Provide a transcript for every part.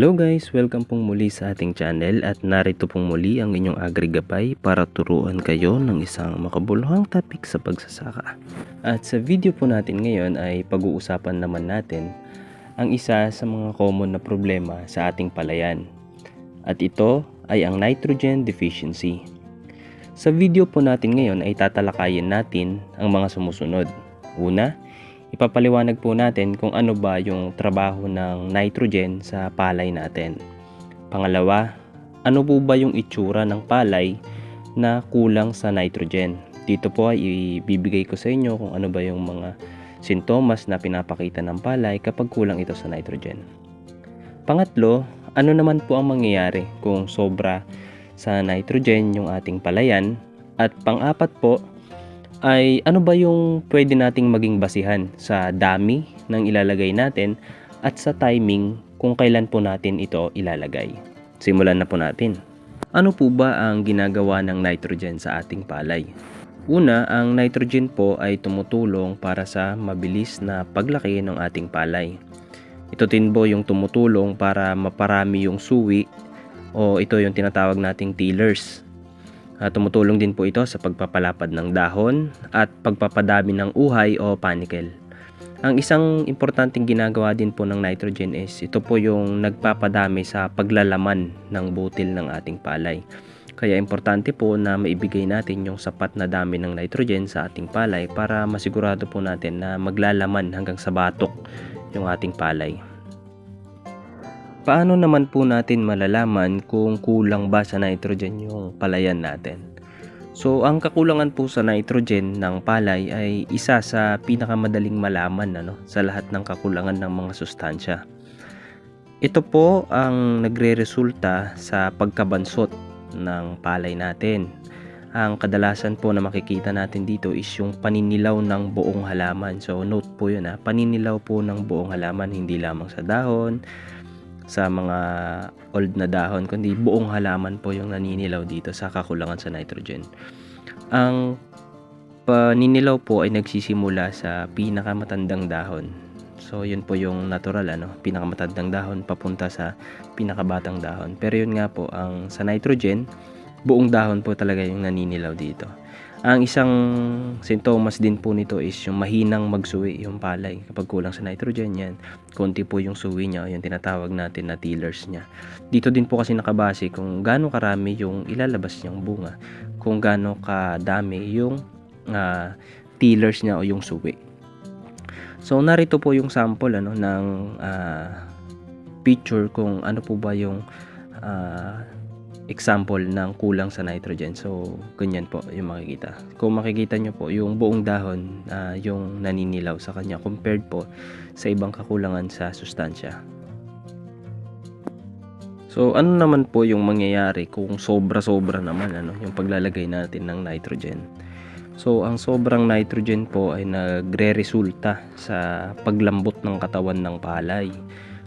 Hello guys! Welcome pong muli sa ating channel at narito pong muli ang inyong agrigapay para turuan kayo ng isang makabuluhang topic sa pagsasaka. At sa video po natin ngayon ay pag-uusapan naman natin ang isa sa mga common na problema sa ating palayan. At ito ay ang nitrogen deficiency. Sa video po natin ngayon ay tatalakayin natin ang mga sumusunod. Una, ipapaliwanag po natin kung ano ba yung trabaho ng nitrogen sa palay natin. Pangalawa, ano po ba yung itsura ng palay na kulang sa nitrogen? Dito po ay ibibigay ko sa inyo kung ano ba yung mga sintomas na pinapakita ng palay kapag kulang ito sa nitrogen. Pangatlo, ano naman po ang mangyayari kung sobra sa nitrogen yung ating palayan? At pang-apat po, ay ano ba yung pwede nating maging basihan sa dami ng ilalagay natin at sa timing kung kailan po natin ito ilalagay. Simulan na po natin. Ano po ba ang ginagawa ng nitrogen sa ating palay? Una, ang nitrogen po ay tumutulong para sa mabilis na paglaki ng ating palay. Ito din po yung tumutulong para maparami yung suwi o ito yung tinatawag nating tillers Uh, tumutulong din po ito sa pagpapalapad ng dahon at pagpapadami ng uhay o panicle. Ang isang importanteng ginagawa din po ng nitrogen is ito po yung nagpapadami sa paglalaman ng butil ng ating palay. Kaya importante po na maibigay natin yung sapat na dami ng nitrogen sa ating palay para masigurado po natin na maglalaman hanggang sa batok yung ating palay. Paano naman po natin malalaman kung kulang ba sa nitrogen yung palayan natin? So, ang kakulangan po sa nitrogen ng palay ay isa sa pinakamadaling malaman ano, sa lahat ng kakulangan ng mga sustansya. Ito po ang nagre-resulta sa pagkabansot ng palay natin. Ang kadalasan po na makikita natin dito is yung paninilaw ng buong halaman. So, note po yun ha, paninilaw po ng buong halaman, hindi lamang sa dahon, sa mga old na dahon kundi buong halaman po yung naninilaw dito sa kakulangan sa nitrogen. Ang paninilaw po ay nagsisimula sa pinakamatandang dahon. So yun po yung natural ano, pinakamatandang dahon papunta sa pinakabatang dahon. Pero yun nga po ang sa nitrogen, buong dahon po talaga yung naninilaw dito. Ang isang sintomas din po nito is yung mahinang magsuwi yung palay kapag kulang sa nitrogen yan. Konti po yung suwi niya, yung tinatawag natin na tillers niya. Dito din po kasi nakabase kung gaano karami yung ilalabas niyang bunga, kung gaano kadami yung uh, tillers niya o yung suwi. So narito po yung sample ano ng uh, picture kung ano po ba yung uh, example ng kulang sa nitrogen. So, ganyan po yung makikita. Kung makikita nyo po, yung buong dahon, uh, yung naninilaw sa kanya compared po sa ibang kakulangan sa sustansya. So, ano naman po yung mangyayari kung sobra-sobra naman ano, yung paglalagay natin ng nitrogen? So, ang sobrang nitrogen po ay nagre-resulta sa paglambot ng katawan ng palay.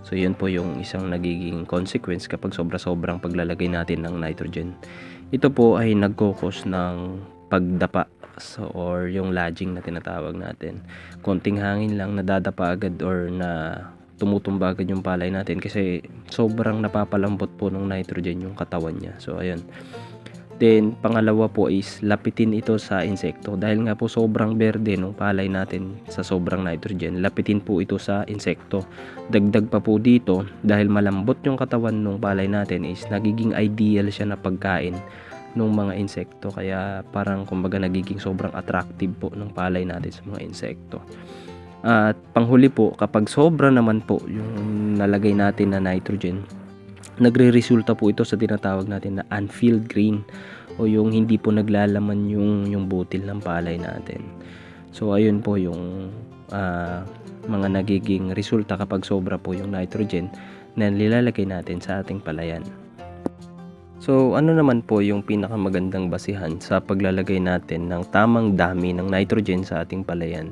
So yun po yung isang nagiging consequence kapag sobra-sobrang paglalagay natin ng nitrogen. Ito po ay nagkokos ng pagdapa so, or yung lodging na tinatawag natin. Konting hangin lang nadadapa agad or na tumutumba agad yung palay natin kasi sobrang napapalambot po ng nitrogen yung katawan niya. So ayun. Then, pangalawa po is lapitin ito sa insekto. Dahil nga po sobrang berde ng palay natin sa sobrang nitrogen, lapitin po ito sa insekto. Dagdag pa po dito, dahil malambot yung katawan ng palay natin is nagiging ideal siya na pagkain ng mga insekto. Kaya parang kumbaga nagiging sobrang attractive po ng palay natin sa mga insekto. At panghuli po, kapag sobra naman po yung nalagay natin na nitrogen, nagre-resulta po ito sa tinatawag natin na unfilled grain o yung hindi po naglalaman yung yung butil ng palay natin. So ayun po yung uh, mga nagiging resulta kapag sobra po yung nitrogen na nilalagay natin sa ating palayan. So ano naman po yung pinakamagandang basihan sa paglalagay natin ng tamang dami ng nitrogen sa ating palayan?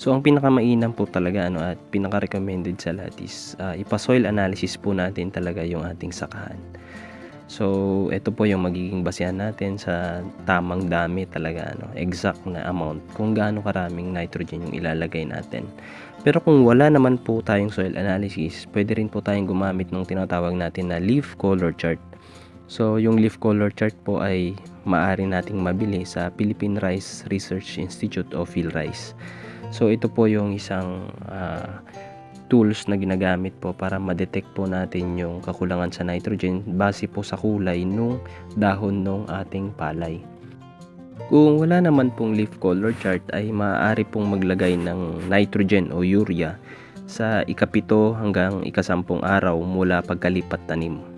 So ang pinakamainam po talaga ano at pinaka-recommended sa lahat is uh, ipa-soil analysis po natin talaga yung ating sakahan. So, ito po yung magiging basehan natin sa tamang dami talaga, ano, exact na amount kung gaano karaming nitrogen yung ilalagay natin. Pero kung wala naman po tayong soil analysis, pwede rin po tayong gumamit ng tinatawag natin na leaf color chart. So, yung leaf color chart po ay maaari nating mabili sa Philippine Rice Research Institute o PhilRice. So, ito po yung isang ah, tools na ginagamit po para ma-detect po natin yung kakulangan sa nitrogen base po sa kulay nung dahon ng ating palay. Kung wala naman pong leaf color chart ay maaari pong maglagay ng nitrogen o urea sa ikapito hanggang ikasampung araw mula pagkalipat tanim.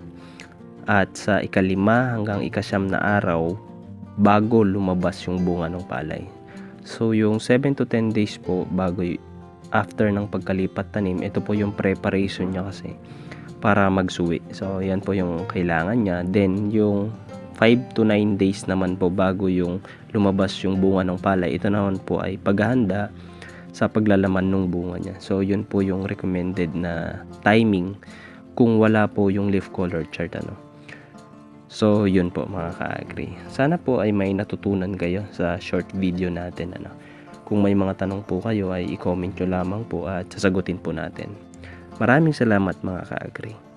At sa ikalima hanggang ikasyam na araw bago lumabas yung bunga ng palay. So yung 7 to 10 days po bago after ng pagkalipat tanim, ito po yung preparation niya kasi para magsuwi. So yan po yung kailangan niya. Then yung 5 to 9 days naman po bago yung lumabas yung bunga ng palay. Ito naman po ay paghahanda sa paglalaman ng bunga niya. So yun po yung recommended na timing kung wala po yung leaf color chart ano. So yun po mga ka-agri. Sana po ay may natutunan kayo sa short video natin ano. Kung may mga tanong po kayo ay i-comment nyo lamang po at sasagutin po natin. Maraming salamat mga ka-agri.